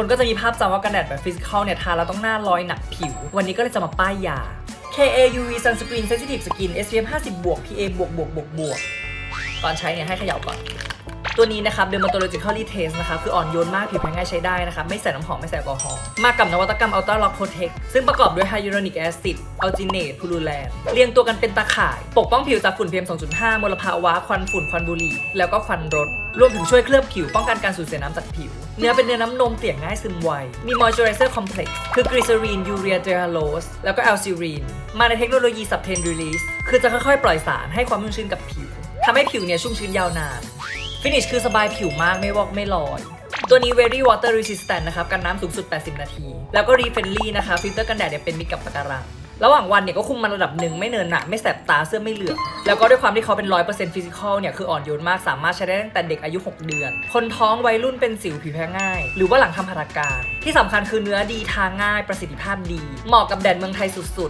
คนก็จะมีภาพจำว่ากันแดดแบบฟิสิกอลเนี่ยทาแล้วต้องหน้าลอยหนักผิว วันนี้ก็เลยจะมาป้ายยา KA UV Sunscreen Sensitive Skin SPF 50 บวก PA บวกบวกบวกบวกก่อนใช้เนี่ยให้เขย่าก่อน ตัวนี้นะครับ Dermatologically Taste นะครับคืออ่อนโยนมากผิวแพ้ง่ายใช้ได้นะครับไม่ใส่น้ำหอม ไม่ใส่แอลกอฮอล์มากับนวัตกรรม Ultra Lock Protect ซึ่งประกอบด้วย Hyaluronic Acid Alginate Purulent เรียงตัวกันเป็นตาข่าย ปกป้องผิวจากฝุ่น PM 2.5 มลภาวะ ควันฝุ่นควันบุหรี่ แล้วก็ควันรถ รวมถึงช่วยเคลือบผิวป้องกันการสูญเสียน้ำจากผิว เนื้อเป็นเนื้อน้ำนมเตี่ยง่ายซึมไว มี Moisturizer Complex คือ Glycerin Urea Delose แล้วก็ Alcirin มาในเทคโนโลยี Subtain Release คือจะค่อยๆ ปล่อยสารให้ความชุ่มชื้นกับผิวทำให้ผิวเนี่ยชุ่มชื้นยาวนาน ฟินิชคือสบายผิวมากไม่วอกไม่ลอยตัวนี้ very water resistant นะครับ กันน้ำสูงสุด 80 นาที แล้วก็ refriendly นะคะ ฟิลเตอร์กันแดดเนี่ยเป็นมิตรกับปะการัง ระหว่างวันเนี่ยก็คุมมันระดับหนึ่งไม่เนินหนะไม่แสบตาเสื้อไม่เหลืองแล้วก็ด้วยความที่เขาเป็น 100% physical เนี่ย คืออ่อนโยนมากสามารถใช้ได้ตั้งแต่เด็กอายุ 6 เดือน คนท้องวัยรุ่นเป็นสิวผิวแพ้ง่าย หรือว่าหลังทำหัตถการ ที่สำคัญคือเนื้อดีทาง่ายประสิทธิภาพดี เหมาะกับแดดเมืองไทยสุด